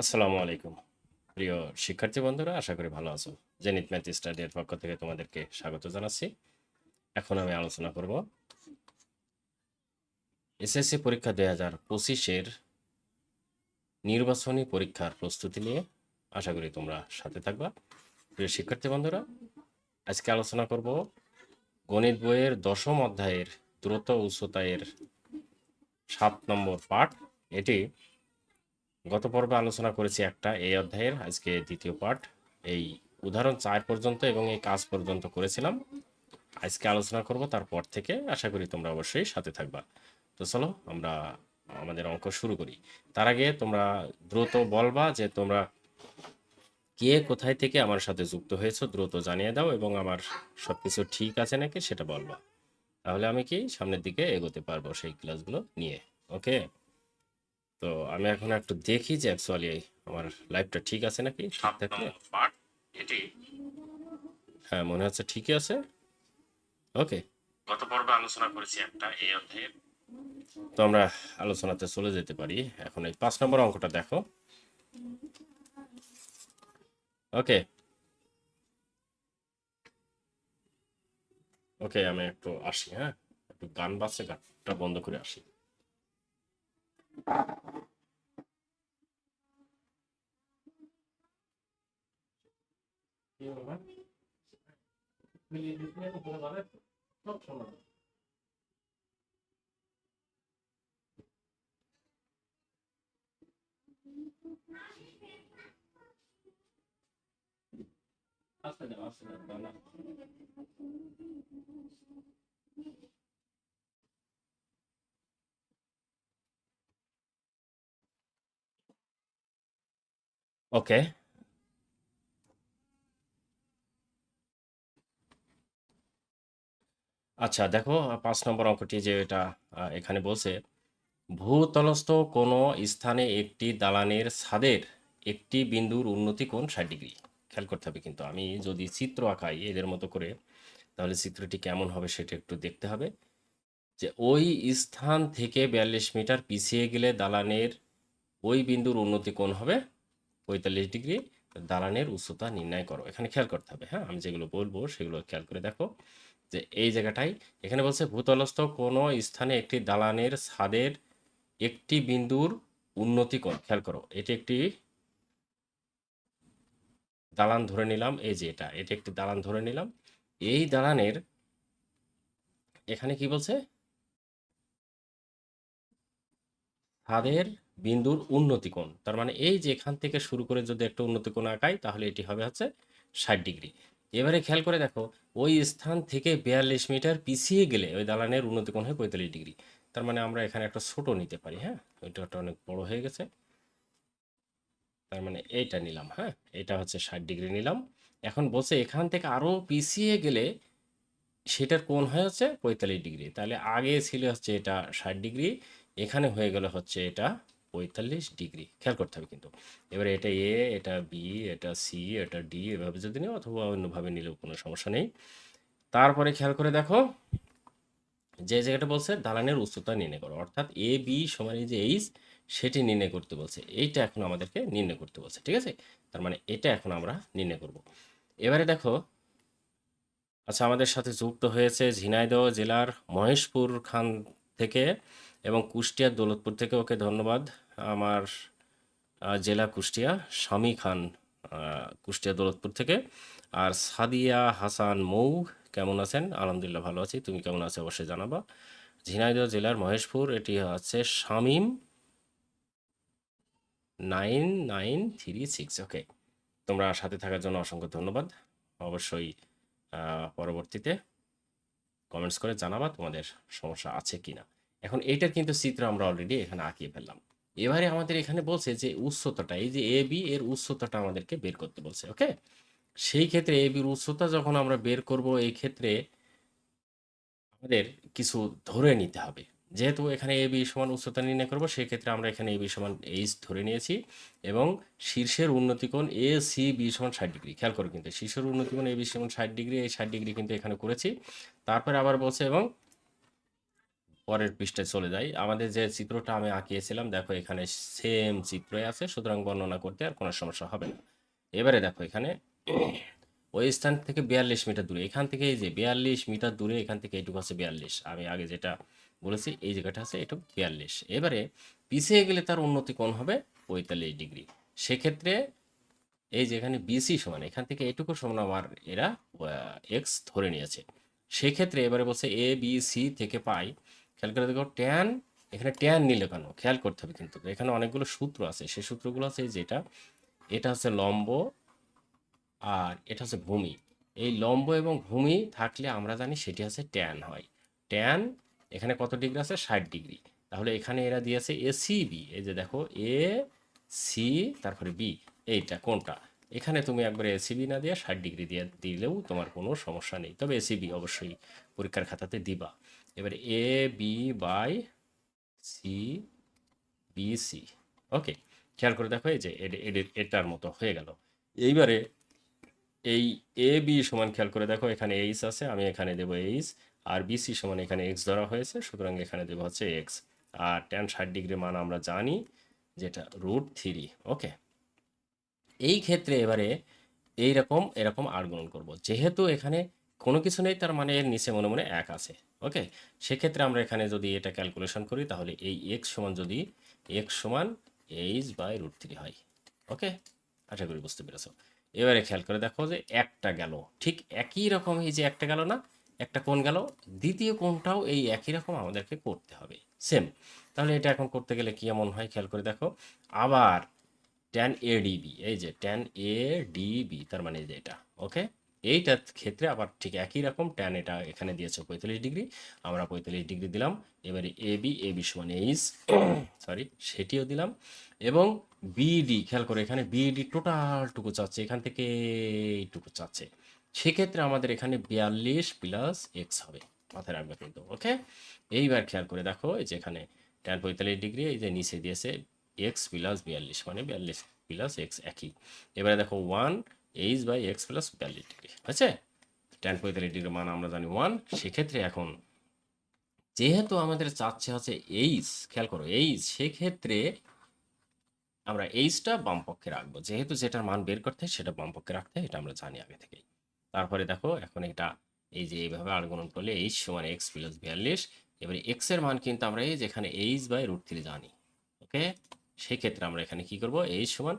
আসসালামু আলাইকুম। প্রিয় শিক্ষার্থী বন্ধুরা, আশা করি ভালো আছো। জেনিত ম্যাথ স্টাডির পক্ষ থেকে তোমাদেরকে স্বাগত জানাচ্ছি। এখন আমি আলোচনা করব এসএসসি পরীক্ষা দুই হাজার পঁচিশের নির্বাচনী পরীক্ষার প্রস্তুতি নিয়ে। আশা করি তোমরা সাথে থাকবা। প্রিয় শিক্ষার্থী বন্ধুরা, আজকে আলোচনা করব গণিত বইয়ের দশম অধ্যায়ের দ্রুত উচ্চতায়ের সাত নম্বর পাঠ। এটি গত পর্বে আলোচনা করেছি একটা, এই অধ্যায়ের, আজকে দ্বিতীয় পার্ট এই উদাহরণ চার পর্যন্ত এবং এই কাজ পর্যন্ত করেছিলাম। আজকে আলোচনা করব তারপর থেকে। আশা করি তোমরা অবশ্যই সাথে থাকবা। তো চলো, আমরা আমাদের অঙ্ক শুরু করি। তার আগে তোমরা দ্রুত বলবা যে তোমরা কে কোথায় থেকে আমার সাথে যুক্ত হয়েছো, দ্রুত জানিয়ে দাও এবং আমার সব কিছু ঠিক আছে নাকি সেটা বলবা। তাহলে আমি কি সামনের দিকে এগোতে পারব সেই ক্লাসগুলো নিয়ে? ওকে তো আমি এখন একটু দেখি যে অ্যাকচুয়ালি আমার লাইফটা ঠিক আছে নাকি হ্যাঁ মনে হচ্ছে ঠিকই আছে। ওকে গত পর্বে আলোচনা করেছি একটা এই অধ্যায়ের তো আমরা আলোচনাতে চলে যেতে পারি। এখন এই পাঁচ নম্বর অঙ্কটা দেখো। ওকে ওকে আমি একটু আসি হ্যাঁ? একটু গান বাজছে গানটা বন্ধ করে আসি। 이용은 이 뉴스에서 보는 거는 수업처럼 아싸 나왔어 나왔어 ওকে আচ্ছা দেখো, পাঁচ নম্বর অঙ্কটি যে এটা এখানে বলছে, ভূতলস্থ কোনো স্থানে একটি দালানের ছাদের একটি বিন্দুর উন্নতি কোণ ষাট ডিগ্রি। খেয়াল করতে হবে কিন্তু, আমি যদি চিত্র আঁকাই এদের মতো করে, তাহলে চিত্রটি কেমন হবে সেটা একটু দেখতে হবে। যে ওই স্থান থেকে বিয়াল্লিশ মিটার পিছিয়ে গেলে দালানের ওই বিন্দুর উন্নতি কোণ হবে পঁয়তাল্লিশ ডিগ্রি দালানের উচ্চতা নির্ণয় করো। এখানে খেয়াল করতে হবে হ্যাঁ? আমি যেগুলো বলব সেগুলো খেয়াল করে দেখো যে এই জায়গাটাই, এখানে বলছে ভূতলস্থ কোনো স্থানে একটি দালানের ছাদের একটি বিন্দুর উন্নতি কোণ খেয়াল করো, এটি একটি দালান ধরে নিলাম, এই যে এটা, এটি একটি দালান ধরে নিলাম, এই দালানের এখানে কি বলছে? ছাদের বিন্দুর উন্নতি কোণ। তার মানে এই যে এখান থেকে শুরু করে যদি একটা উন্নতি কোণ আঁকাই, তাহলে এটি হবে হচ্ছে ষাট ডিগ্রি। এবারে খেয়াল করে দেখো, ওই স্থান থেকে বিয়াল্লিশ মিটার পিছিয়ে গেলে ওই দালানের উন্নতি কোণ হয় পঁয়তাল্লিশ ডিগ্রি। তার মানে আমরা এখানে একটা ছোট নিতে পারি হ্যাঁ? ওইটা অনেক বড় হয়ে গেছে। তার মানে এইটা নিলাম হ্যাঁ? এটা হচ্ছে ষাট ডিগ্রি নিলাম। এখন বলছে এখান থেকে আরও পিছিয়ে গেলে সেটার কোণ হয় হচ্ছে পঁয়তাল্লিশ ডিগ্রি। তাহলে আগে ছিল হচ্ছে এটা ষাট ডিগ্রি, এখানে হয়ে গেল হচ্ছে এটা পঁয়তাল্লিশ ডিগ্রি। খেয়াল করতে হবে কিন্তু। এবারে এটা এ, এটা বি, এটা সি, এটা ডি এভাবে যদি নিও অথবা অন্যভাবে নিলেও কোনো সমস্যা নেই। তারপরে খেয়াল করে দেখো, যে জায়গাটা বলছে দালানের উচ্চতা নির্ণয় করো। অর্থাৎ এ, বি সমান যে এইচ, সেটি নির্ণয় করতে বলছে। এইটা এখন আমাদেরকে নির্ণয় করতে বলছে, ঠিক আছে? তার মানে এটা এখন আমরা নির্ণয় করব। এবারে দেখো আচ্ছা আমাদের সাথে যুক্ত হয়েছে ঝিনাইদহ জেলার মহেশপুর খান থেকে এবং কুষ্টিয়ার দৌলতপুর থেকে ওকে ধন্যবাদ। আমার জেলা কুষ্টিয়া, স্বামী খান কুষ্টিয়া দৌলতপুর থেকে। আর সাদিয়া হাসান মৌ, কেমন আছেন? আলহামদুলিল্লাহ ভালো আছি। তুমি কেমন আছো অবশ্যই জানাবা। ঝিনাইদহ জেলার মহেশপুর, এটি হচ্ছে Shamim nine nine three six. Okay, তোমরা সাথে থাকার জন্য অসংখ্য ধন্যবাদ। অবশ্যই পরবর্তীতে কমেন্টস করে জানাবা তোমাদের সমস্যা আছে কিনা। এখন এইটার কিন্তু চিত্র আমরা অলরেডি এখানে আঁকিয়ে ফেললাম। এবারে আমাদের এখানে বলছে যে উচ্চতাটা, এই যে এ বি এর উচ্চতাটা আমাদেরকে বের করতে বলছে ওকে সেই ক্ষেত্রে এ বির উচ্চতা যখন আমরা বের করব, এই ক্ষেত্রে আমাদের কিছু ধরে নিতে হবে। যেহেতু এখানে এ বি সমান উচ্চতা নির্ণয় করব, সেক্ষেত্রে আমরা এখানে এ বি সমান এইচ ধরে নিয়েছি এবং শীর্ষের উন্নতিকোণ এ সি বি সমান ষাট ডিগ্রি। খেয়াল করো কিন্তু, শীর্ষের উন্নতিকোণ এ বি সমান ষাট ডিগ্রি, এই ষাট ডিগ্রি কিন্তু এখানে করেছি। তারপরে আবার বলছে এবং পরের পৃষ্ঠায় চলে যাই। আমাদের যে চিত্রটা আমি আঁকিয়েছিলাম, দেখো এখানে সেম চিত্রই আছে, সুতরাং বর্ণনা করতে আর কোনো সমস্যা হবে না। এবারে দেখো এখানে, ওই স্থান থেকে বিয়াল্লিশ মিটার দূরে, এখান থেকে এই যে বিয়াল্লিশ মিটার দূরে, এখান থেকে এইটুকু আছে বিয়াল্লিশ। আমি আগে যেটা বলেছি, এই জায়গাটা আছে এটুকু বিয়াল্লিশ। এবারে পিছিয়ে গেলে তার উন্নতি কোণ হবে? পঁয়তাল্লিশ ডিগ্রি। সেক্ষেত্রে এই যে এখানে বিসি সমান, এখান থেকে এটুকু সমান আমার এরা এক্স ধরে নিয়েছে। সেক্ষেত্রে এবারে বলছে এ বি সি থেকে পাই। খেয়াল করে দেখো ট্যান, এখানে ট্যান নিলে কেন? খেয়াল করতে হবে কিন্তু। এখানে অনেকগুলো সূত্র আছে। সেই সূত্রগুলো আছে যেটা এটা হচ্ছে লম্ব আর এটা হচ্ছে ভূমি। এই লম্ব এবং ভূমি থাকলে আমরা জানি সেটি হচ্ছে ট্যান হয়। ট্যান, এখানে কত ডিগ্রি আছে? ষাট ডিগ্রি। তাহলে এখানে এরা দিয়েছে এ সি বি এই যে দেখো এ সি তারপরে বি এইটা, কোনটা? এখানে তুমি একবারে এসিবি না দিয়ে ষাট ডিগ্রি দিয়ে দিলেও তোমার কোনো সমস্যা নেই। তবে এসিবি অবশ্যই পরীক্ষার খাতাতে দিবা। এবারে A B by C B C okay খেয়াল করে দেখো এই যে এটার মতো হয়ে গেল। এইবারে এই এ বি সমান খেয়াল করে দেখো, এখানে এইচ আছে, আমি এখানে দেবো এইচ আর বিসি সমান এখানে এক্স ধরা হয়েছে, সুতরাং এখানে দেবো হচ্ছে এক্স আর টেন ষাট ডিগ্রি মান আমরা জানি, যেটা রুট থ্রি ওকে এই ক্ষেত্রে এবারে এইরকম, এরকম আর গুণন করব। যেহেতু এখানে কোনো কিছু নেই, তার মানে এর নিচে মনে মনে এক আছে। ওকে সেক্ষেত্রে আমরা এখানে যদি এটা ক্যালকুলেশন করি, তাহলে এই এক্স সমান যদি এক্স সমান এইচ বাই রুট থ্রি হয়। ওকে আশা করি বুঝতে পেরেছ। এবারে খেয়াল করে দেখো যে একটা গেল। ঠিক একই রকম, এই যে একটা গেল না? একটা কোন গেল। দ্বিতীয় কোনটাও এই একই রকম আমাদেরকে করতে হবে। সেম তাহলে এটা এখন করতে গেলে কি এমন হয়? খেয়াল করে দেখো। আবার ট্যান এ ডিবি এই যে ট্যান এ ডিবি তার মানে যে এটা। ওকে এইটার ক্ষেত্রে আবার ঠিক একই রকম ট্যান এটা এখানে দিয়েছে পঁয়তাল্লিশ ডিগ্রি, আমরা পঁয়তাল্লিশ ডিগ্রি দিলাম। এবারে এ বি এ বি সমান এইচ সরি সেটিও দিলাম। এবং বিডি খেয়াল করে এখানে বিডি টোটালটুকু চাচ্ছে, এখান থেকে এইটুকু চাচ্ছে। সেক্ষেত্রে আমাদের এখানে বিয়াল্লিশ প্লাস এক্স হবে, মাথায় রাখবে কিন্তু ওকে এইবার খেয়াল করে দেখো, এই যে এখানে ট্যান পঁয়তাল্লিশ ডিগ্রি, এই যে নিচে দিয়েছে এক্স প্লাস বিয়াল্লিশ মানে বিয়াল্লিশ প্লাস এক্স একই। এবারে দেখো one H by X plus বিয়াল্লিশ ডিগ্রি হয়েছে ট্যান পঁয়তাল্লিশ মান আমরা জানি ওয়ান সেক্ষেত্রে এখন যেহেতু আমাদের চাচ্ছে হচ্ছে এইচ খেয়াল করো এইচ সেক্ষেত্রে আমরা এইচটা বাম পক্ষে রাখব। যেহেতু যেটার মান বের করতে সেটা বাম পক্ষে রাখতে এটা আমরা জানি আগে থেকেই। তারপরে দেখো, এখন এটা এই যে এইভাবে আর্গুণ করলে এইচ সমান এক্স প্লাস বিয়াল্লিশ, এবারে এক্সের মান কিন্তু আমরা এই যেখানে এইচ বাই রুট থ্রি জানি ওকে সেই ক্ষেত্রে আমরা এখানে কি করব? এইচ সমান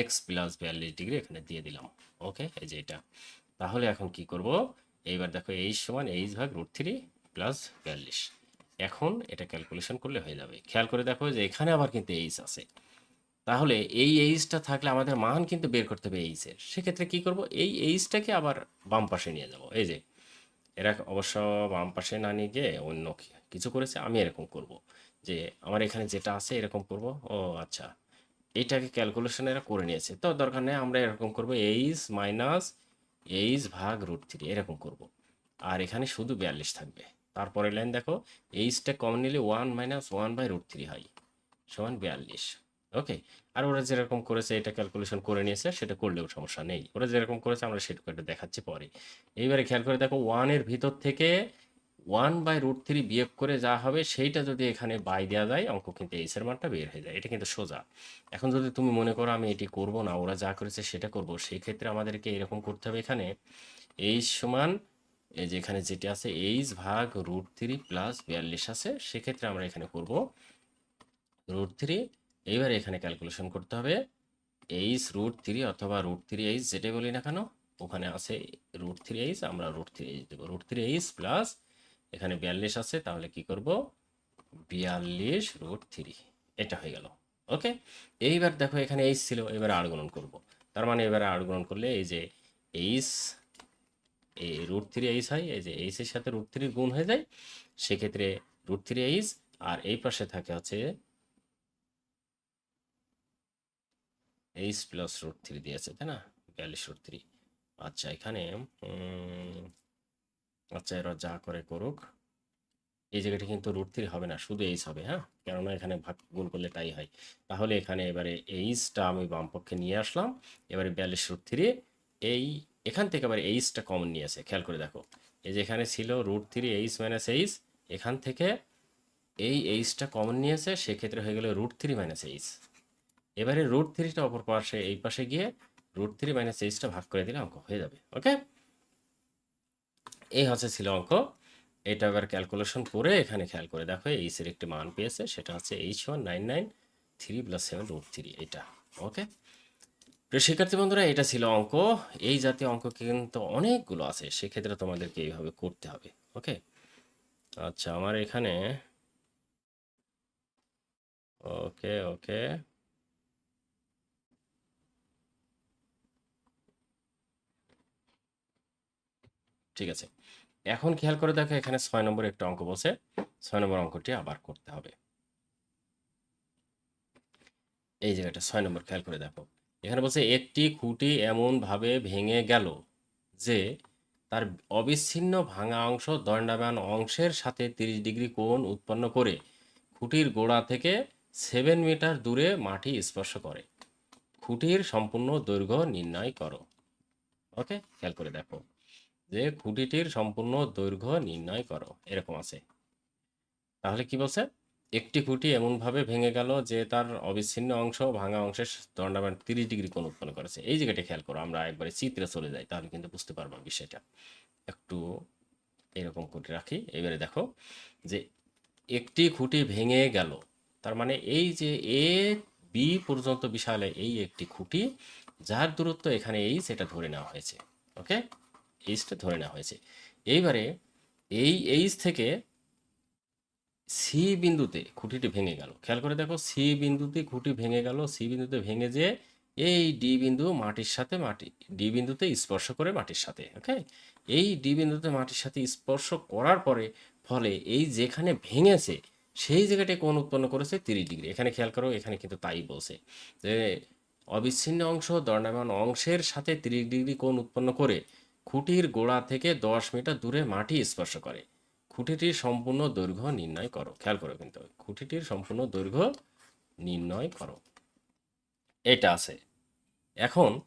এক্স প্লাস বিয়াল্লিশ ডিগ্রি এখানে দিয়ে দিলাম। ওকে এই যে এটা। তাহলে এখন কি করব? এইবার দেখো এইচ সমান এইচ ভাগ রুট থ্রি প্লাস বিয়াল্লিশ। এখন এটা ক্যালকুলেশন করলে হয়ে যাবে। খেয়াল করে দেখো যে এখানে আবার কিন্তু এইচ আছে। তাহলে এই এইচটা থাকলে আমাদের মান কিন্তু বের করতে হবে এইচের সেক্ষেত্রে কি করব? এই এইচটাকে আবার বাম পাশে নিয়ে যাব। এই যে, এরা অবশ্য বাম পাশে না নিয়ে গিয়ে অন্য কিছু করেছে, আমি এরকম করব। যে আমার এখানে যেটা আছে এরকম করব। ও আচ্ছা এটাকে ক্যালকুলেশন এরা করে নিয়েছে। তো দরকার নেই, আমরা এরকম করব এইচ মাইনাস এইচ ভাগ রুট থ্রি এরকম করব। আর এখানে শুধু বিয়াল্লিশ থাকবে। তারপরে লাইন দেখো এইচটা কম নিলে one minus one by root three হয়, সমান বিয়াল্লিশ। ওকে, আর ওরা যেরকম করেছে, এটা ক্যালকুলেশন করে নিয়েছে, সেটা করলেও সমস্যা নেই। ওরা যেরকম করেছে, আমরা সেটা করে দেখাচ্ছি পরে। এইবারে খেয়াল করে দেখো ওয়ানের ভিতর থেকে ওয়ান বাই রুট থ্রি বিয়োগ করে যা হবে, সেইটা যদি এখানে বাই দেওয়া যায়, অঙ্ক কিন্তু এইসের মানটা বের হয়ে যায়। এটা কিন্তু সোজা। এখন যদি তুমি মনে করো আমি এটি করব না, ওরা যা করেছে সেটা করব, সেই ক্ষেত্রে আমাদেরকে এরকম করতে হবে এখানে এইচ সমান, এই যে এখানে যেটি আছে এইচ ভাগ রুট থ্রি প্লাস বিয়াল্লিশ আছে, সেক্ষেত্রে আমরা এখানে করব রুট থ্রি এইবার এখানে ক্যালকুলেশন করতে হবে এইচ রুট থ্রি অথবা রুট থ্রি এইচ যেটাই বলি না কেন, ওখানে আছে রুট থ্রি এইচ আমরা রুট থ্রি এইচ দেবো। রুট থ্রি এইচ প্লাস এখানে বিয়াল্লিশ আছে, তাহলে কি করব? বিয়াল্লিশ রুট থ্রি এটা হয়ে গেল। ওকে এইবার দেখো এখানে এইচ ছিল, এবারে আর গুণন করব। তার মানে এবারে আর গুণন করলে এই যে এইচ এই রুট থ্রি এইচ হয়, এই যে এইচের সাথে রুট থ্রির গুণ হয়ে যায়, সেক্ষেত্রে রুট থ্রি এইচ আর এই পাশে থাকে হচ্ছে এইচ প্লাস রুট থ্রি দিয়েছে, তাই না? বিয়াল্লিশ রুট থ্রি আচ্ছা এখানে আচ্ছা এরা যা করে করুক, এই জায়গাটা কিন্তু রুট থ্রি হবে না, শুধু এইচ হবে হ্যাঁ? কেননা এখানে ভাগ গুণ করলে তাই হয়। তাহলে এখানে এবারে এইচটা আমি বামপক্ষে নিয়ে আসলাম, এবারে বিয়াল্লিশ রুট থ্রি এই, এখান থেকে আবার এইচটা কমন নিয়েছে খেয়াল করে দেখো। এই যে এখানে ছিল root three H minus H এখান থেকে এই এইচটা কমন নিয়েছে সেক্ষেত্রে হয়ে গেল রুট থ্রি মাইনাস এইচ এবারে রুট থ্রিটা অপর পাশে, এই পাশে গিয়ে রুট থ্রি মাইনাস এইচটা ভাগ করে দিলে অঙ্ক হয়ে যাবে ওকে এই হচ্ছে ছিল অঙ্ক। এটা এবার ক্যালকুলেশন করে এখানে খেয়াল করে দেখো এইচের একটি মান পেয়েছে, সেটা হচ্ছে H one nine nine three plus seven root three এটা ওকে প্রিয় শিক্ষার্থী বন্ধুরা, এটা ছিল অঙ্ক। এই জাতীয় অঙ্ক কিন্তু অনেকগুলো আছে, সেক্ষেত্রে তোমাদেরকে এইভাবে করতে হবে ওকে আচ্ছা আমার এখানে ওকে ওকে ঠিক আছে। এখন খেয়াল করে দেখো এখানে ছয় নম্বর একটা অঙ্ক বসে ছয় নম্বর অঙ্কটি আবার করতে হবে। এই জায়গাটা ছয় নম্বর খেয়াল করে দেখো। এখানে বলছে, একটি খুঁটি এমনভাবে ভেঙে গেল যে তার অবিচ্ছিন্ন ভাঙা অংশ দণ্ডায়মান অংশের সাথে তিরিশ ডিগ্রি কোণ উৎপন্ন করে খুঁটির গোড়া থেকে সেভেন মিটার দূরে মাটি স্পর্শ করে। খুঁটির সম্পূর্ণ দৈর্ঘ্য নির্ণয় করো। ওকে? খেয়াল করে দেখো। যে খুঁটিটির সম্পূর্ণ দৈর্ঘ্য নির্ণয় করো, এরকম আছে। তাহলে কি বলছে? একটি খুঁটি এমনভাবে ভেঙে গেল যে তার অবিচ্ছিন্ন অংশ ভাঙা অংশের দণ্ডায়মান তিরিশ ডিগ্রি কোণ উৎপন্ন করেছে। এই জায়গাটা খেয়াল করো, আমরা একবারে চিত্রে চলে যাই, তাহলে কিন্তু বুঝতে পারব বিষয়টা। একটু এরকম খুঁটি রাখি, এবারে দেখো যে একটি খুঁটি ভেঙে গেল, তার মানে এই যে এ, বি পর্যন্ত বিশালে এই একটি খুঁটি, যার দূরত্ব এখানে এই, সেটা ধরে নেওয়া হয়েছে, ওকে? এইচটা ধরে নেওয়া হয়েছে। এইবারে এই এইচ থেকে সি বিন্দুতে খুঁটিটি ভেঙে গেল। খেয়াল করে দেখো সি বিন্দুতে খুঁটি ভেঙে গেল সি বিন্দুতে ভেঙে যে এই ডি বিন্দু মাটির সাথে মাটি ডি বিন্দুতে স্পর্শ করে মাটির সাথে ওকে এই ডি বিন্দুতে মাটির সাথে স্পর্শ করার পরে, ফলে এই যেখানে ভেঙেছে, সেই জায়গাটায় কোণ উৎপন্ন করেছে? তিরিশ ডিগ্রি। এখানে খেয়াল করো, এখানে কিন্তু তাই বলছে যে অবিচ্ছিন্ন অংশ, দণ্ডায়মান অংশের সাথে তিরিশ ডিগ্রি কোণ উৎপন্ন করে খুঁটির গোড়া থেকে দশ মিটার দূরে মাটি স্পর্শ করে। খুঁটিটির সম্পূর্ণ দৈর্ঘ্য নির্ণয় করো। খেয়াল করো কিন্তু, খুঁটিটির সম্পূর্ণ দৈর্ঘ্য নির্ণয় করো। এটা আছে। এখন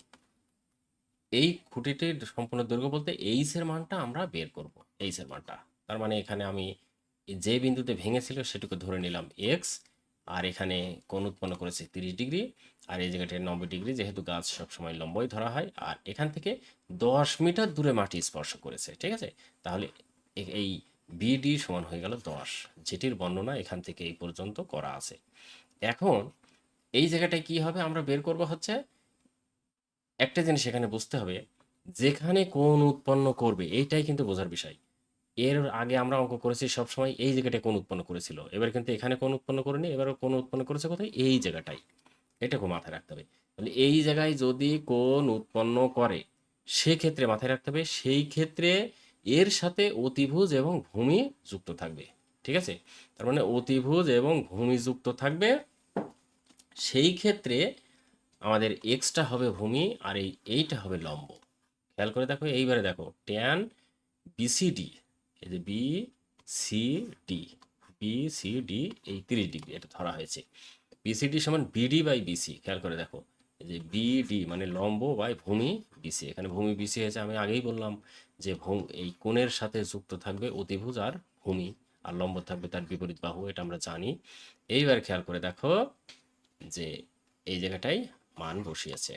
এই খুঁটিটির সম্পূর্ণ দৈর্ঘ্য বলতে এইচের মানটা আমরা বের করব এইচের মানটা। তার মানে এখানে আমি যে বিন্দুতে ভেঙেছিল সেটুকু ধরে নিলাম এক্স আর এখানে কোণ উৎপন্ন করেছে তিরিশ ডিগ্রি, আর এই জায়গাটায় নব্বই ডিগ্রি যেহেতু গাছ সবসময় লম্বই ধরা হয়, আর এখান থেকে দশ মিটার দূরে মাটি স্পর্শ করেছে, ঠিক আছে? তাহলে এই বিডি সমান হয়ে গেল দশ, যেটির বর্ণনা এখান থেকে এই পর্যন্ত করা আছে। এখন এই জায়গাটায় কি হবে আমরা বের করব হচ্ছে, একটা জিনিস এখানে বুঝতে হবে, যেখানে কোন উৎপন্ন করবে, এইটাই কিন্তু বোঝার বিষয়। এর আগে আমরা অঙ্ক করেছি, সবসময় এই জায়গাটায় কোন উৎপন্ন করেছিল। এবার কিন্তু এখানে কোন উৎপন্ন করেনি এবার কোন উৎপন্ন করেছে কোথায়? এই জায়গাটাই এটাকে মাথায় রাখতে হবে। তাহলে এই জায়গায় যদি কোন উৎপন্ন করে, সেক্ষেত্রে মাথায় রাখতে হবে, সেই ক্ষেত্রে এর সাথে অতিভুজ এবং ভূমি যুক্ত থাকবে। ঠিক আছে? তার মানে অতিভুজ এবং ভূমি যুক্ত থাকবে। সেই ক্ষেত্রে আমাদের এক্সটা হবে ভূমি আর এই এইটা হবে লম্ব। খেয়াল করে দেখো, এইবারে দেখো ট্যান বিসিডি এই যে B C D B C D এই তিরিশ ডিগ্রি এটা ধরা হয়েছে। বিসিডি সমান বিডি বাই বিসি খেয়াল করে দেখো। যে বিডি মানে লম্ব বাই ভূমি বিসি এখানে ভূমি বিসি হয়েছে, আমি আগেই বললাম যে এই কোণের সাথে যুক্ত থাকবে অতিভুজ আর ভূমি, আর লম্ব থাকবে তার বিপরীত বাহু, এটা আমরা জানি। এইবার খেয়াল করে দেখো যে এই জায়গাটায় মান বসিয়েছে।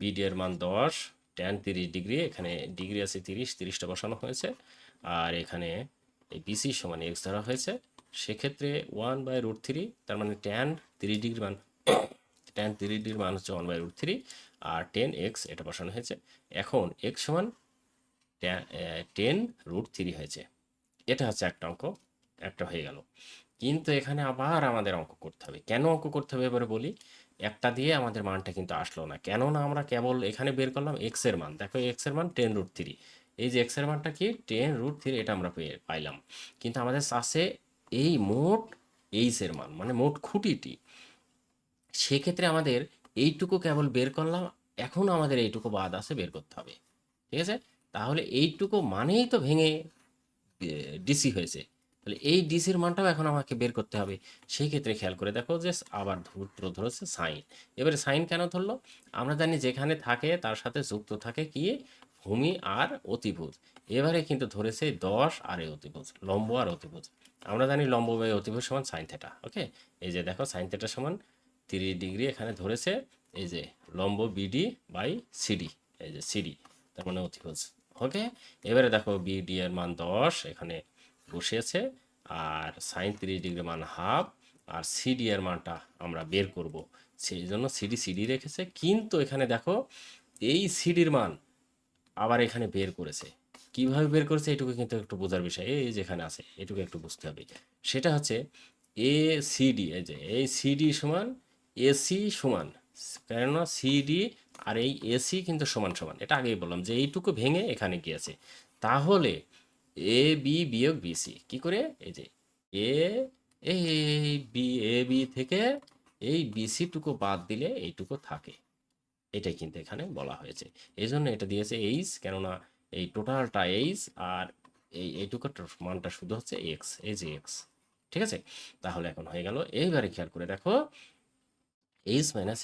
বিডি এর মান দশ ট্যান তিরিশ ডিগ্রি, এখানে ডিগ্রি আছে তিরিশ, তিরিশটা বসানো হয়েছে। আর এখানে এই বিসি সমান এক্স ধরা হয়েছে। সেক্ষেত্রে ওয়ান বাই রুট থ্রি তার মানে ট্যান তিরিশ ডিগ্রি মান ট্যান তিরিশ ডিগ্রি মান হচ্ছে ওয়ান বাই রুট থ্রি আর টেন এক্স এটা বসানো হয়েছে। এখন এক্স সমান টেন রুট থ্রি হয়েছে। এটা হচ্ছে একটা অঙ্ক, একটা হয়ে গেল। কিন্তু এখানে আবার আমাদের অঙ্ক করতে হবে। কেন অঙ্ক করতে হবে এবারে বলি? একটা দিয়ে আমাদের মানটা কিন্তু আসলো না। কেননা আমরা কেবল এখানে বের করলাম এক্সের মান। দেখো এক্সের মান টেন রুট থ্রি এই যে এক্সের মানটা কি? টেন রুট থ্রি এটা আমরা পেয়ে, পাইলাম। কিন্তু আমাদের চাষে এই মোট এইচ এর মান মানে মোট খুঁটিটি। সেক্ষেত্রে আমাদের এইটুকু কেবল বের করলাম এখনও আমাদের এইটুকু বাদ আছে, বের করতে হবে। ঠিক আছে? তাহলে এইটুকু মানেই তো ভেঙে ডিসি হয়েছে। তাহলে এই ডিসির মানটাও এখন আমাকে বের করতে হবে। সেই ক্ষেত্রে খেয়াল করে দেখো যে আবার সূত্র ধরেছে সাইন এবারে সাইন কেন ধরলো? আমরা জানি যেখানে থাকে তার সাথে যুক্ত থাকে কি? ভূমি আর অতিভুজ। এবারে কিন্তু ধরেছে দশ আর এই অতিভুজ, লম্ব আর অতিভুজ। আমরা জানি লম্ব বাই অতিভুজ সমান সাইন থেটা ওকে এই যে দেখো সাইন থেটা সমান তিরিশ ডিগ্রি, এখানে ধরেছে এই যে লম্ব বিডি বাই সিডি এই যে সিডি তার মানে অতিভুজ ওকে এবারে দেখো বিডি এর মান দশ, এখানে বসিয়েছে, আর সাইন তিরিশ ডিগ্রি মান হাফ আর সিডি এর মানটা আমরা বের করব। সেই জন্য সিডি সিডি রেখেছে, কিন্তু এখানে দেখো এই সিডির মান আবার এখানে বের করেছে। কীভাবে বের করেছে এটুকু কিন্তু একটু বোঝার বিষয়। এই যেখানে আছে, এটুকু একটু বুঝতে হবে। সেটা হচ্ছে এ সিডি এই যে এই সিডি সমান এসি সমান, কেননা সিডি আর এই এসি কিন্তু সমান সমান। এটা আগেই বললাম যে এইটুকু ভেঙে এখানে গিয়েছে। তাহলে এ বি বিয়োগ বিসি কি করে? এই যে এ এই বি এ বি থেকে এই বিসিটুকু বাদ দিলে এইটুকু থাকে। এটাই কিন্তু এখানে বলা হয়েছে। এই জন্য এটা দিয়েছে এইচ, কেননা এই টোটালটা এইচ আর এই এইটুকুটার মানটা শুধু হচ্ছে এক্স, এই যে এক্স। ঠিক আছে? তাহলে এখন হয়ে গেল। এইবারে খেয়াল করে দেখো, এইচ মাইনাস